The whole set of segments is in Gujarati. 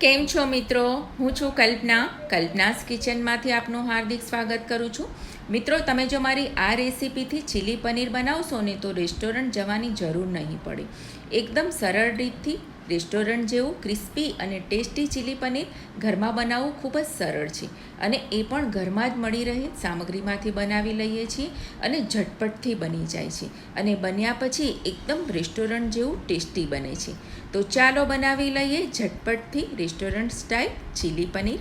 કેમ છો મિત્રો? હું છું કલ્પના. કલ્પનાસ કિચનમાંથી આપનું હાર્દિક સ્વાગત કરું છું. મિત્રો, તમે જો મારી આ રેસીપીથી ચીલી પનીર બનાવશો ને તો રેસ્ટોરન્ટ જવાની જરૂર નહીં પડે. એકદમ સરળ રીતથી રેસ્ટોરન્ટ જેવું ક્રિસ્પી અને ટેસ્ટી ચીલી પનીર ઘરમાં બનાવવું ખૂબ જ સરળ છે અને એ પણ ઘરમાં જ મળી રહે, સામગ્રીમાંથી બનાવી લઈએ છીએ અને ઝટપટથી બની જાય છે અને બન્યા પછી એકદમ રેસ્ટોરન્ટ જેવું ટેસ્ટી બને છે. તો ચાલો બનાવી લઈએ ઝટપટથી રેસ્ટોરન્ટ સ્ટાઇલ ચીલી પનીર.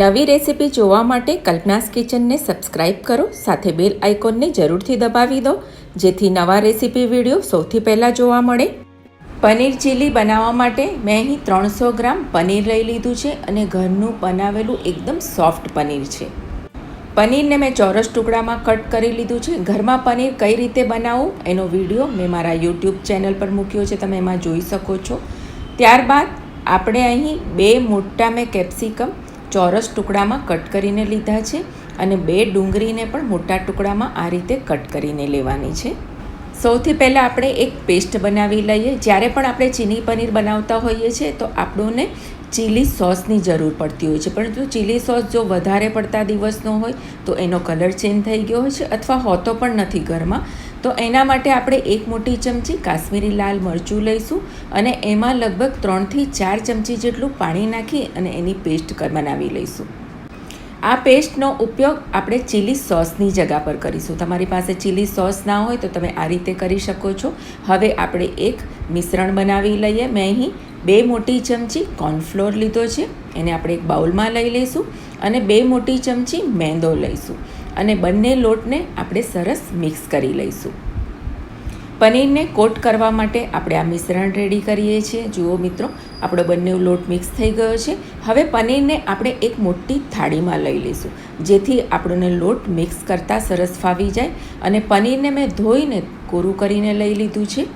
નવી રેસીપી જોવા માટે કલ્પનાસ કિચનને સબસ્ક્રાઇબ કરો, સાથે બેલ આઇકોનને જરૂરથી દબાવી દો, જેથી નવા રેસીપી વીડિયો સૌથી પહેલાં જોવા મળે. પનીર ચીલી બનાવવા માટે મેં અહીં ત્રણસો ગ્રામ પનીર લઈ લીધું છે અને ઘરનું બનાવેલું એકદમ સોફ્ટ પનીર છે. પનીરને મેં ચોરસ ટુકડામાં કટ કરી લીધું છે. ઘરમાં પનીર કઈ રીતે બનાવવું એનો વીડિયો મેં મારા યુટ્યુબ ચેનલ પર મૂક્યો છે. તમે એમાં જોઈ શકો છો. ત્યારબાદ આપણે અહીં બે મોટા મેં કેપ્સિકમ ચોરસ ટુકડામાં કટ કરીને લીધા છે અને બે ડુંગળીને પણ મોટા ટુકડામાં આ રીતે કટ કરીને લેવાની છે. સૌથી પહેલાં આપણે એક પેસ્ટ બનાવી લઈએ. જ્યારે પણ આપણે ચીની પનીર બનાવતા હોઈએ છીએ, તો આપણને ચીલી સોસની જરૂર પડતી હોય છે. પરંતુ ચીલી સોસ જો વધારે પડતા દિવસનો હોય, તો એનો કલર ચેન્જ થઈ ગયો હોય છે અથવા હોતો પણ નથી ઘરમાં. તો એના માટે આપણે એક મોટી ચમચી કાશ્મીરી લાલ મરચું લઈશું અને એમાં લગભગ ત્રણથી ચાર ચમચી જેટલું પાણી નાખી અને એની પેસ્ટ બનાવી લઈશું. આ પેસ્ટનો ઉપયોગ આપણે ચીલી સોસની જગા પર કરીશું. તમારી પાસે ચીલી સોસ ના હોય તો તમે આ રીતે કરી શકો છો. હવે આપણે એક મિશ્રણ બનાવી લઈએ. મેં અહીં બે મોટી ચમચી કોર્નફ્લોર લીધો છે. એને આપણે એક બાઉલમાં લઈ લઈશું અને બે મોટી ચમચી મેંદો લઈશું. અને બંને લોટને આપણે સરસ મિક્સ કરી લઈશું. પનીરને કોટ કરવા માટે આપણે આ મિશ્રણ રેડી કરીએ છીએ. જુઓ મિત્રો, આપણો બંને લોટ મિક્સ થઈ ગયો છે. હવે પનીરને આપણે એક મોટી થાળીમાં લઈ લઈશું, જેથી આપણને લોટ મિક્સ કરતાં સરસ ફાવી જાય અને પનીરને મેં ધોઈને કોરું કરીને લઈ લીધું છે.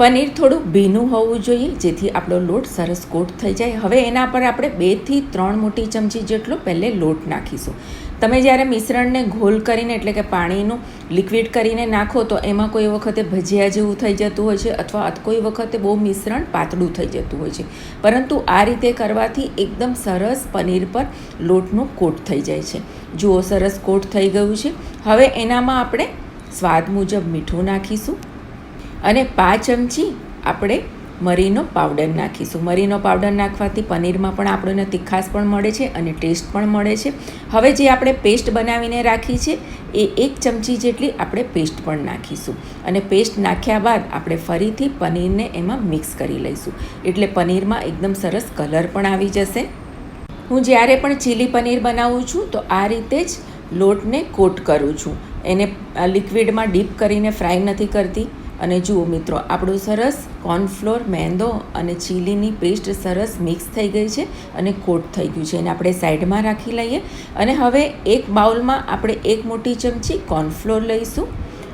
પનીર થોડું ભીનું હોવું જોઈએ, જેથી આપણો લોટ સરસ કોટ થઈ જાય. હવે એના પર આપણે બેથી ત્રણ મોટી ચમચી જેટલો પહેલે લોટ નાખીશું. તમે જ્યારે મિશ્રણને ઘોલ કરીને, એટલે કે પાણીનું લિક્વિડ કરીને નાખો, તો એમાં કોઈ વખતે ભજીયા જેવું થઈ જતું હોય છે, અથવા કોઈ વખતે બહુ મિશ્રણ પાતળું થઈ જતું હોય છે. પરંતુ આ રીતે કરવાથી એકદમ સરસ પનીર પર લોટનું કોટ થઈ જાય છે. જુઓ સરસ કોટ થઈ ગયું છે. હવે એનામાં આપણે સ્વાદ મુજબ મીઠું નાખીશું. અને પાંચ ચમચી આપણે મરીનો પાવડર નાખીશું. મરીનો પાવડર નાખવાથી પનીરમાં પણ આપણને તીખાશ પણ મળે છે અને ટેસ્ટ પણ મળે છે. હવે જે આપણે પેસ્ટ બનાવીને રાખી છે, એ એક ચમચી જેટલી આપણે પેસ્ટ પણ નાખીશું. અને પેસ્ટ નાખ્યા બાદ આપણે ફરીથી પનીરને એમાં મિક્સ કરી લઈશું. એટલે પનીરમાં એકદમ સરસ કલર પણ આવી જશે. હું જ્યારે પણ ચીલી પનીર બનાવું છું, તો આ રીતે જ લોટને કોટ કરું છું. એને લિક્વિડમાં ડીપ કરીને ફ્રાય નથી કરતી. અને જુઓ મિત્રો, આપણો સરસ કોર્નફ્લોર મેંદો અને ચીલીની પેસ્ટ સરસ મિક્સ થઈ ગઈ છે અને કોટ થઈ ગયું છે. એને આપણે સાઈડમાં રાખી લઈએ અને હવે એક બાઉલમાં આપણે એક મોટી ચમચી કોર્નફ્લોર લઈશું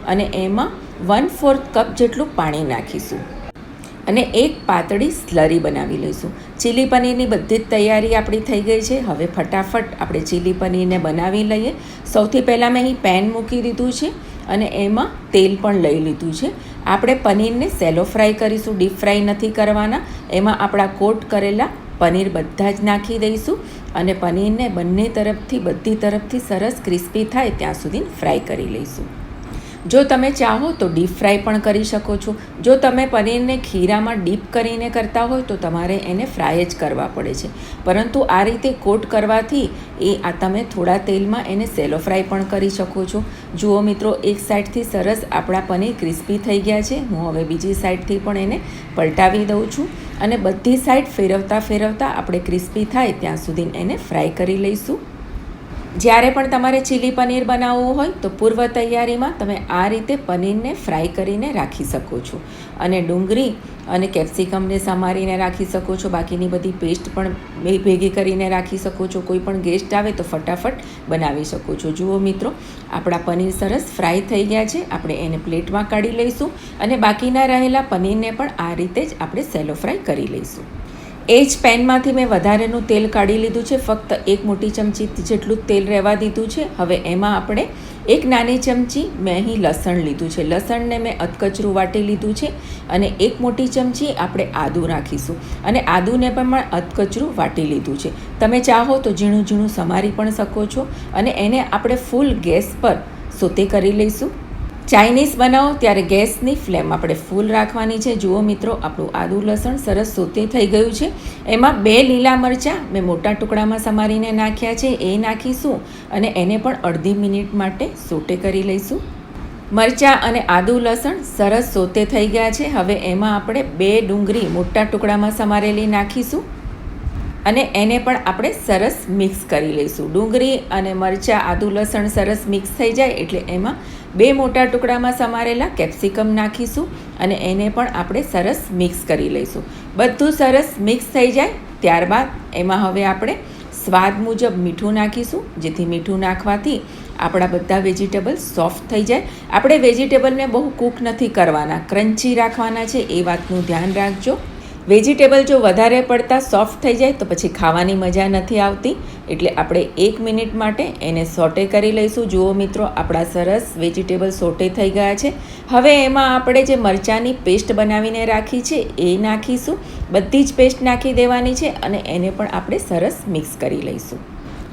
અને એમાં વન ફોર્થ કપ જેટલું પાણી નાખીશું અને એક પાતળી સ્લરી બનાવી લઈશું. ચીલી પનીરની બધી જ તૈયારી આપણી થઈ ગઈ છે. હવે ફટાફટ આપણે ચીલી પનીરને બનાવી લઈએ. સૌથી પહેલાં મેં અહીં પેન મૂકી દીધું છે. અને એમાં તેલ પણ લઈ લીધું છે. આપણે પનીરને સેલો ફ્રાય કરીશું, ડીપ ફ્રાય નથી કરવાના. એમાં આપણા કોટ કરેલા પનીર બધા જ નાખી દઈશું અને પનીરને બંને તરફથી, બધી તરફથી સરસ ક્રિસ્પી થાય ત્યાં સુધી ફ્રાય કરી લઈશું. જો તમે ચાહો તો ડીપ ફ્રાય પણ કરી શકો છો. જો તમે પનીરને ખીરામાં ડીપ કરીને કરતા હોય તો તમારે એને ફ્રાય જ કરવા પડે છે. પરંતુ આ રીતે કોટ કરવાથી એ આ તમે થોડા તેલમાં એને સેલો ફ્રાય પણ કરી શકો છો. જુઓ મિત્રો, એક સાઈડથી સરસ આપણા પનીર ક્રિસ્પી થઈ ગયા છે. હું હવે બીજી સાઈડથી પણ એને પલટાવી દઉં છું. અને બધી સાઈડ ફેરવતા ફેરવતા આપણે ક્રિસ્પી થાય ત્યાં સુધી એને ફ્રાય કરી લઈશું. જ્યારે પણ તમારે ચીલી પનીર બનાવવું હોય તો પૂર્વ તૈયારીમાં તમે આ રીતે પનીરને ફ્રાય કરીને રાખી શકો છો. અને ડુંગળી અને કેપ્સિકમને સમારીને રાખી શકો છો. બાકીની બધી પેસ્ટ પણ ભેગી કરીને રાખી શકો છો. કોઈ પણ ગેસ્ટ આવે તો ફટાફટ બનાવી શકો છો. જુઓ મિત્રો, આપણા પનીર સરસ ફ્રાય થઈ ગયા છે. આપણે એને પ્લેટમાં કાઢી લઈશું અને બાકીના રહેલા પનીરને પણ આ રીતે જ આપણે સેલો ફ્રાય કરી લઈશું. એ જ પેનમાંથી મેં વધારેનું તેલ કાઢી લીધું છે. ફક્ત એક મોટી ચમચી જેટલું તેલ રહેવા દીધું છે. હવે એમાં આપણે એક નાની ચમચી મેં અહીં લસણ લીધું છે. લસણને મેં અધકચરું વાટી લીધું છે અને એક મોટી ચમચી આપણે આદું રાખીશું અને આદુને પણ અધકચરું વાટી લીધું છે. તમે ચાહો તો ઝીણું ઝીણું સમારી પણ શકો છો અને એને આપણે ફૂલ ગેસ પર સોતે કરી લઈશું. ચાઇનીઝ બનાવો ત્યારે ગેસની ફ્લેમ આપણે ફૂલ રાખવાની છે. જુઓ મિત્રો, આપણું આદુ લસણ સરસ સોતે થઈ ગયું છે. એમાં બે લીલા મરચાં મેં મોટા ટુકડામાં સમારીને નાખ્યા છે. એ નાખીશું અને એને પણ અડધી મિનિટ માટે સોટે કરી લઈશું. મરચાં અને આદુ લસણ સરસ સોતે થઈ ગયા છે. હવે એમાં આપણે બે ડુંગળી મોટા ટુકડામાં સમારેલી નાખીશું અને એને પણ આપણે સરસ મિક્સ કરી લઈશું. ડુંગળી અને મરચાં, આદુ લસણ સરસ મિક્સ થઈ જાય એટલે એમાં બે મોટા ટુકડામાં સમારેલા કેપ્સિકમ નાખીશું અને એને પણ આપણે સરસ મિક્સ કરી લઈશું. બધું સરસ મિક્સ થઈ જાય ત્યારબાદ એમાં હવે આપણે સ્વાદ મુજબ મીઠું નાખીશું, જેથી મીઠું નાખવાથી આપણા બધા વેજીટેબલ સોફ્ટ થઈ જાય. આપણે વેજીટેબલને બહુ કૂક નથી કરવાના, ક્રન્ચી રાખવાના છે, એ વાતનું ધ્યાન રાખજો. વેજીટેબલ જો વધારે પડતા સોફ્ટ થઈ જાય તો પછી ખાવાની મજા નથી આવતી. એટલે આપણે એક મિનિટ માટે એને સોટે કરી લઈશું. જુઓ મિત્રો, આપણા સરસ વેજીટેબલ સોટે થઈ ગયા છે. હવે એમાં આપણે જે મરચાંની પેસ્ટ બનાવીને રાખી છે, એ નાખીશું. બધી જ પેસ્ટ નાખી દેવાની છે અને એને પણ આપણે સરસ મિક્સ કરી લઈશું.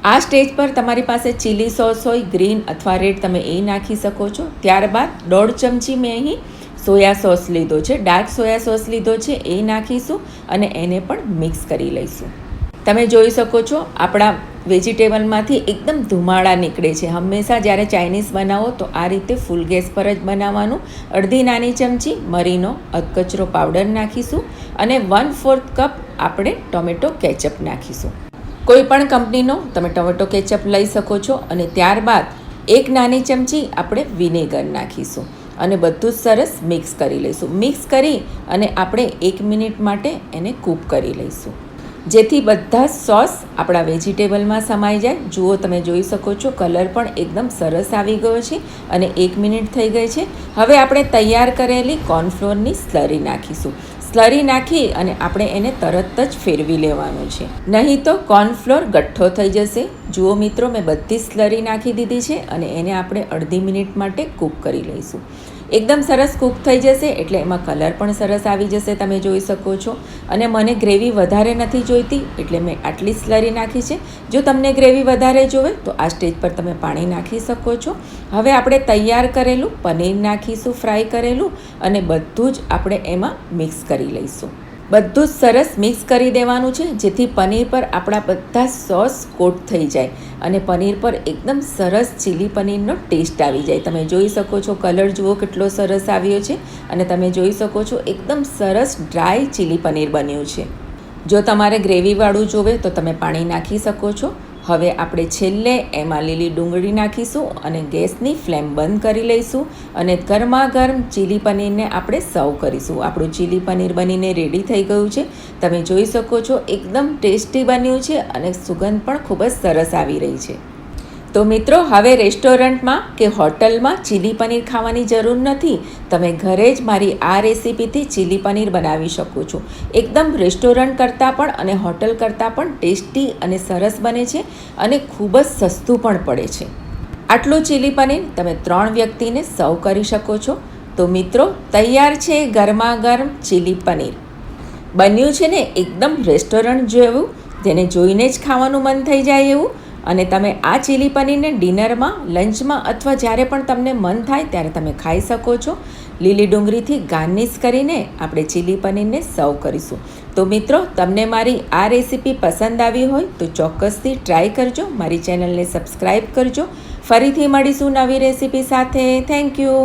આ સ્ટેજ પર તમારી પાસે ચીલી સોસ હોય, ગ્રીન અથવા રેડ તમે એ નાખી શકો છો. ત્યારબાદ દોઢ ચમચી મેં અહીં સોયા સોસ લીધો છે, ડાર્ક સોયા સોસ લીધો છે, એ નાખીશું અને એને પણ મિક્સ કરી લઈશું. તમે જોઈ શકો છો, આપણા વેજીટેબલમાંથી એકદમ ધુમાડા નીકળે છે. હંમેશા જ્યારે ચાઇનીઝ બનાવો તો આ રીતે ફૂલ ગેસ પર જ બનાવવાનું. અડધી નાની ચમચી મરીનો અધકચરો પાવડર નાખીશું અને વન ફોર્થ કપ આપણે ટોમેટો કેચઅપ નાખીશું. કોઈ પણ કંપનીનો તમે ટોમેટો કેચઅપ લઈ શકો છો અને ત્યારબાદ એક નાની ચમચી આપણે વિનેગર નાખીશું. અને બધું જ સરસ મિક્સ કરી લઈશું. મિક્સ કરી અને આપણે એક મિનિટ માટે એને કૂક કરી લઈશું. જેથી બધા સોસ આપણા વેજીટેબલમાં સમાઈ જાય. જુઓ, તમે જોઈ શકો છો, કલર પણ એકદમ સરસ આવી ગયો છે અને એક મિનિટ થઈ ગઈ છે. હવે આપણે તૈયાર કરેલી કોર્નફ્લોરની સ્લરી નાખીશું. સ્લરી નાખી અને આપણે એને તરત જ ફેરવી લેવાનું છે. નહીં તો કોર્નફ્લોર ગઠ્ઠો થઈ જશે. જુઓ મિત્રો, મેં બધી સ્લરી નાખી દીધી છે અને એને આપણે અડધી મિનિટ માટે કૂક કરી લઈશું. એકદમ સરસ કૂક થઈ જશે, એટલે એમાં કલર પણ સરસ આવી જશે તમે જોઈ શકો છો. અને મને ગ્રેવી વધારે નથી જોઈતી, એટલે મેં આટલી સ્લરી નાખી છે. જો તમને ગ્રેવી વધારે જોવે, તો આ સ્ટેજ પર તમે પાણી નાખી શકો છો. હવે આપણે તૈયાર કરેલું પનીર નાખીશું, ફ્રાય કરેલું, અને બધું જ આપણે એમાં મિક્સ કરી લઈશું. બધું જ સરસ મિક્સ કરી દેવાનું છે, જેથી પનીર પર આપણા બધા સોસ કોટ થઈ જાય અને પનીર પર એકદમ સરસ ચીલી પનીરનો ટેસ્ટ આવી જાય. તમે જોઈ શકો છો કલર જુઓ કેટલો સરસ આવ્યો છે અને તમે જોઈ શકો છો એકદમ સરસ ડ્રાય ચીલી પનીર બન્યું છે. જો તમારે ગ્રેવીવાળું જોવે તો તમે પાણી નાખી શકો છો હવે આપણે છેલ્લે એમાં લીલી ડુંગળી નાખીશું અને ગેસની ફ્લેમ બંધ કરી લઈશું અને ગરમા ગરમ ચીલી પનીરને આપણે સર્વ કરીશું. આપણું ચીલી પનીર બનીને રેડી થઈ ગયું છે. તમે જોઈ શકો છો, એકદમ ટેસ્ટી બન્યું છે અને સુગંધ પણ ખૂબ જ સરસ આવી રહી છે. તો મિત્રો, હવે રેસ્ટોરન્ટમાં કે હોટલમાં ચીલી પનીર ખાવાની જરૂર નથી. તમે ઘરે જ મારી આ રેસીપીથી ચીલી પનીર બનાવી શકો છો. એકદમ રેસ્ટોરન્ટ કરતાં પણ અને હોટલ કરતાં પણ ટેસ્ટી અને સરસ બને છે અને ખૂબ જ સસ્તું પણ પડે છે. આટલું ચીલી પનીર તમે ત્રણ વ્યક્તિને સર્વ કરી શકો છો. તો મિત્રો, તૈયાર છે ગરમા ગરમ ચીલી પનીર. બન્યું છે ને એકદમ રેસ્ટોરન્ટ જેવું, જેને જોઈને જ ખાવાનું મન થઈ જાય એવું. અને તમે આ ચીલી પનીરને ડિનરમાં, લંચમાં અથવા જ્યારે પણ તમને મન થાય ત્યારે તમે ખાઈ શકો છો. લીલી ડુંગળીથી ગાર્નિશ કરીને આપણે ચીલી પનીરને સર્વ કરીશું. તો મિત્રો, તમને મારી આ રેસીપી પસંદ આવી હોય તો ચોક્કસથી ટ્રાય કરજો. મારી ચેનલને સબસ્ક્રાઈબ કરજો. ફરીથી મળીશું નવી રેસીપી સાથે. Thank you